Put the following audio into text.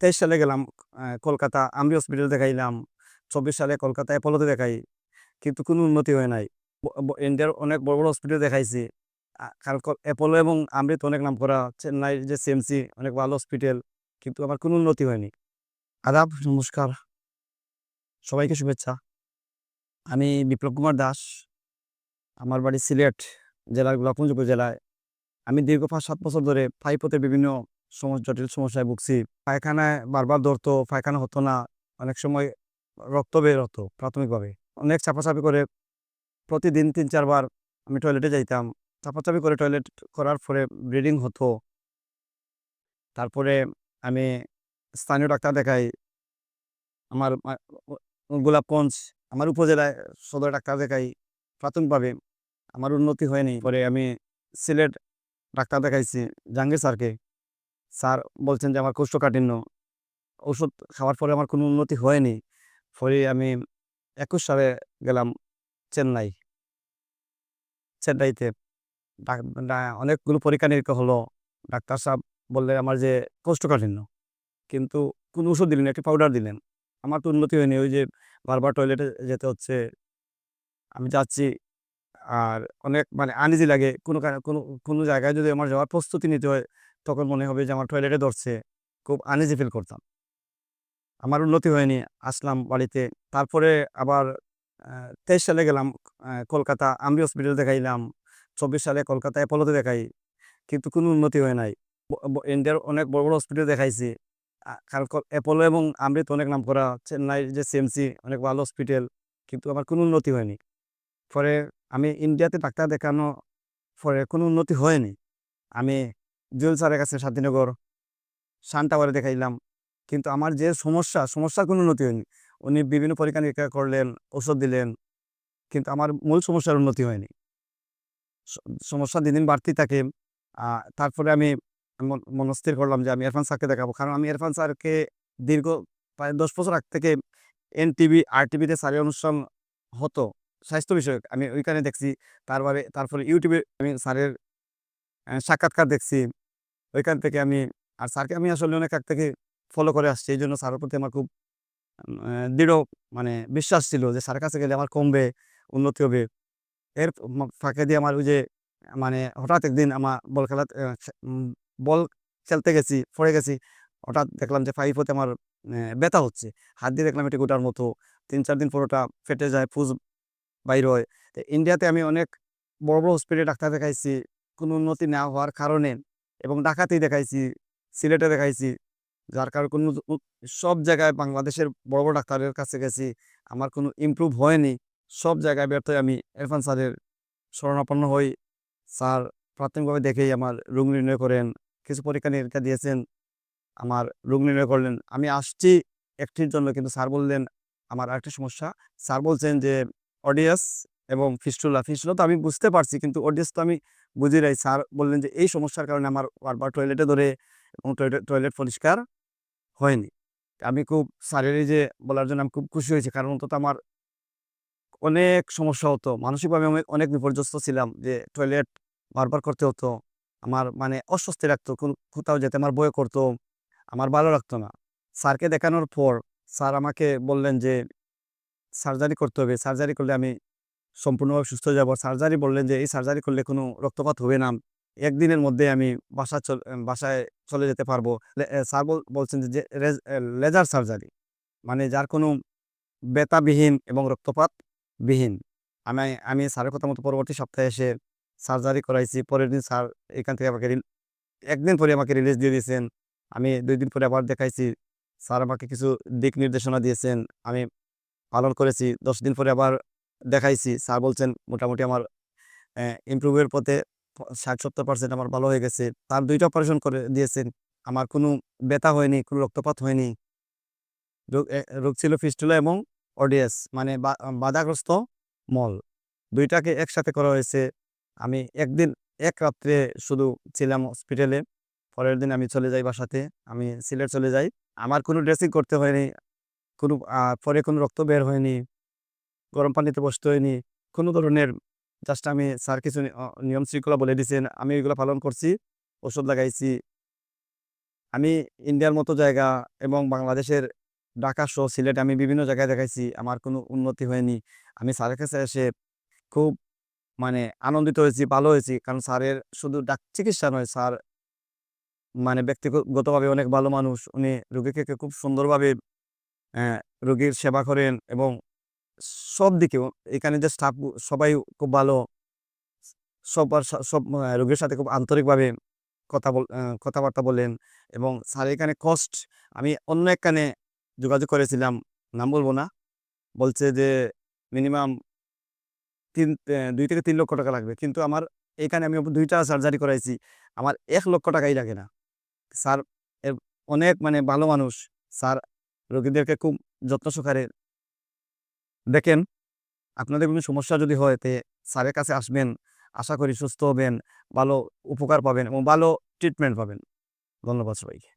তেইশ সালে গেলাম কলকাতা। আমরি হসপিটাল দেখাইলাম, চব্বিশ সালে কলকাতা অ্যাপোলোতে দেখাই। কিন্তু কোনো উন্নতি হয় নাই। ইন্ডিয়ার অনেক বড় বড় হসপিটাল দেখাইছি। কারণ অ্যাপোলো এবং আমৃত অনেক নাম করা চেন্নাই যে সিএমসি অনেক ভালো হসপিটাল কিন্তু আমার কোনো উন্নতি হয়নি। আদাব, নমস্কার। সবাইকে শুভেচ্ছা। আমি বিপ্লব কুমার দাস। আমার বাড়ি সিলেট জেলার গোলাপগঞ্জ উপজেলায়। আমি দীর্ঘ পাঁচ, সাত বছর ধরে পাইপতে বিভিন্ন সমস্যা জটিল সমস্যায় ভুগছি। পায়খানায় বারবার ধরতো, পায়খানা হতো না, অনেক সময় রক্ত বের হতো প্রাথমিকভাবে। অনেক চাপাচাপি করে প্রতিদিন তিন চারবার আমি টয়লেটে যাইতাম। চাপাচাপি করে টয়লেট করার পরে ব্লিডিং হতো। তারপরে আমি স্থানীয় ডাক্তার দেখাই। আমার গোলাপগঞ্জ, আমার উপজেলায় সদর ডাক্তার দেখাই। প্রাথমিকভাবে আমার উন্নতি হয়নি। পরে আমি সিলেট ডাক্তার দেখাইছি জাহাঙ্গীর স্যারকে। স্যার বলছেন যে, আমার কোষ্ঠকাঠিন্য। ওষুধ খাওয়ার পরে আমার কোনো উন্নতি হয়নি। পরে আমি একুশ সালে গেলাম চেন্নাই। চেন্নাইতে অনেকগুলো পরীক্ষা নিরীক্ষা হলো। ডাক্তার সাহেব বললেন, আমার যে কোষ্ঠকাঠিন্য। কিন্তু কোনো ওষুধ দিলেন একটি পাউডার দিলেন। আমার তো উন্নতি হয়নি, ওই যে বারবার টয়লেটে যেতে হচ্ছে। আমি যাচ্ছি, আর অনেক মানে আনইজি লাগে। কোনো কোনো কোনো জায়গায় যদি আমার যাওয়ার প্রস্তুতি নিতে হয় তখন মনে হবে যে, আমার টয়লেটে ধরছে। খুব আনইজি ফিল করতাম। আমার উন্নতি হয়নি, আসলাম বাড়িতে। তারপরে আবার তেইশ সালে গেলাম কলকাতা। আমরি হসপিটাল দেখাইলাম। চব্বিশ সালে কলকাতা অ্যাপোলোতে দেখাই। কিন্তু কোনো উন্নতি হয় নাই। ইন্ডিয়ার অনেক বড় বড় হসপিটাল দেখাইছি। কারণ অ্যাপোলো এবং আমৃত অনেক নাম করা চেন্নাই যে সিএমসি অনেক ভালো হসপিটাল কিন্তু আমার কোনো উন্নতি হয়নি। পরে আমি ইন্ডিয়াতে ডাক্তার দেখানো পরে কোনো উন্নতি হয়নি। আমি জুয়েল স্যারের কাছে শান্তিনগর সান টাওয়ারে দেখাইলাম। কিন্তু আমার যে সমস্যা, সমস্যার কোনো উন্নতি হয়নি। উনি বিভিন্ন পরীক্ষা নিরীক্ষা করলেন ওষুধ দিলেন, কিন্তু আমার মূল সমস্যার উন্নতি হয়নি। সমস্যা দিন দিন বাড়তেই থাকে। তারপরে আমি মন- মনস্থির করলাম যে আমি ইরফান স্যারকে দেখাবো। কারণ আমি ইরফান স্যারকে দীর্ঘ প্রায় দশ বছর আগ থেকে এন টিভি আর টিভিতে স্যারের অনুষ্ঠান হতো। স্বাস্থ্য বিষয়ক আমি ওইখানে দেখছি। তারপরে তারপরে ইউটিউবে আমি স্যারের সাক্ষাৎকার দেখছি। ওইখান থেকে আমি, আর স্যারকে আমি আসলে অনেক আগ থেকে ফলো করে আসছি। এই জন্য স্যারের প্রতি আমার খুব দৃঢ় মানে বিশ্বাস ছিল যে স্যারের কাছে গেলে আমার কমবে, উন্নতি হবে। এর ফাঁকে দিয়ে আমার ওই যে মানে হঠাৎ একদিন আমার বল খেলা বল খেলতে গেছি, পড়ে গেছি, হঠাৎ দেখলাম যে ফাইভ হতে আমার ব্যথা হচ্ছে। হাত দিয়ে দেখলাম এটি গোটার মতো। তিন, চার দিন পর ওটা ফেটে যায় ফুজ বাইর হয়। ইন্ডিয়াতে আমি অনেক বড় বড় হসপিটালে ডাক্তার দেখাইছি। কোনো উন্নতি না হওয়ার কারণে এবং ঢাকাতেই দেখাইছি, সিলেটে দেখাইছি, যার কারণে কোনো সব জায়গায় বাংলাদেশের বড় বড় ডাক্তারের কাছে গেছি, আমার কোনো ইমপ্রুভ হয়নি, সব জায়গায় ব্যর্থ আমি ইরফান স্যারের শরণাপন্ন হই। স্যার প্রাথমিকভাবে দেখেই আমার রোগ নির্ণয় করেন, কিছু পরীক্ষা নিরীক্ষা দিয়েছেন, আমার রোগ নির্ণয় করলেন। আমি আসছি, একটির জন্য কিন্তু স্যার বললেন, আমার আরেকটা সমস্যা। স্যার বলছেন যে, অডিয়াস এবং ফিস্টুলা ফিস্টুলা তো আমি বুঝতে পারছি, কিন্তু অডিয়াস তো আমি বুঝি নাই। স্যার বললেন যে, এই সমস্যার কারণে আমার বারবার টয়লেটে ধরে এবং টয়লেট টয়লেট পরিষ্কার হয়নি। আমি খুব, স্যারের যে বলার জন্য আমি খুব খুশি হয়েছি, কারণ অন্তত আমার অনেক সমস্যা হতো। মানসিকভাবে আমি অনেক বিপর্যস্ত ছিলাম যে, টয়লেট বারবার করতে হতো, আমার মানে অস্বস্তি রাখতো কোথাও যেতে আমার বয়ে করতো, আমার ভালো লাগতো না। স্যারকে দেখানোর পর, স্যার আমাকে বললেন যে সার্জারি করতে হবে সার্জারি করলে আমি সম্পূর্ণভাবে সুস্থ হয়ে যাব সার্জারি বললেন যে, এই সার্জারি করলে কোনো রক্তপাত হবে না। একদিনের মধ্যে আমি বাসা বাসায় চলে যেতে পারব। স্যার বলছেন যে লেজার সার্জারি মানে যার কোনো ব্যথাবিহীন এবং রক্তপাত বিহীন আমি আমি স্যারের কথা মতো পরবর্তী সপ্তাহে এসে সার্জারি করাইছি। পরের দিন স্যার এখান থেকে আমাকে একদিন পরে আমাকে রিলিজ দিয়ে দিয়েছেন। আমি দুই দিন পরে আবার দেখাইছি। স্যার আমাকে কিছু দিক নির্দেশনা দিয়েছেন। আমি পালন করেছি। দশ দিন পরে আবার দেখাইছি। স্যার বলছেন, মোটামুটি আমার ইমপ্রুভের পথে ষাট সত্তর পার্সেন্ট আমার ভালো হয়ে গেছে। তার দুইটা অপারেশন করে দিয়েছেন। আমার কোনো ব্যথা হয়নি, কোনো রক্তপাত হয়নি। রোগ রোগ ছিল ফিস্টুলা এবং অডিয়াস মানে বাধাগ্রস্ত মল। দুইটাকে একসাথে করা হয়েছে। আমি একদিন, এক রাত্রে শুধু ছিলাম হসপিটালে পরের দিন আমি চলে যাই বাসাতে। আমি সিলেট চলে যাই। আমার কোনো ড্রেসিং করতে হয়নি। কোনো পরে কোনো রক্ত বের হয়নি। গরম পানিতে বসতে হয়নি। কোনো ধরনের জাস্ট আমি স্যার কিছু নিয়ম শৃঙ্খলা বলে দিয়েছেন আমি এগুলো পালন করছি, ওষুধ লাগাইছি। আমি ইন্ডিয়ার মতো জায়গা এবং বাংলাদেশের ঢাকা সহ সিলেট আমি বিভিন্ন জায়গায় দেখাইছি, আমার কোনো উন্নতি হয়নি। আমি স্যারের কাছে এসে খুব মানে আনন্দিত হয়েছি, ভালো হয়েছি, কারণ স্যারের শুধু ডাক চিকিৎসা নয় স্যার মানে ব্যক্তিগতভাবে অনেক ভালো মানুষ। উনি রোগীকে খুব সুন্দরভাবে রোগীর সেবা করেন এবং সব দিকেও এখানে যে স্টাফ সবাই খুব ভালো। সবার সব রোগীর সাথে খুব আন্তরিকভাবে কথা বল কথাবার্তা বলেন এবং স্যার এখানে কস্ট আমি অন্য একখানে যোগাযোগ করেছিলাম, নাম বলব না, বলছে যে মিনিমাম তিন দুই থেকে তিন লক্ষ টাকা লাগবে। কিন্তু আমার এখানে আমি দুইটা সার্জারি করাইছি, আমার এক লক্ষ টাকাই লাগে না। স্যার অনেক মানে ভালো মানুষ, স্যার রোগীদেরকে খুব যত্ন সহকারে দেখেন, আপনাদের কোনো সমস্যা যদি হয়, তে স্যারের কাছে আসবেন, আশা করি সুস্থ হবেন, ভালো উপকার পাবেন এবং ভালো ট্রিটমেন্ট পাবেন। ধন্যবাদ সবাইকে।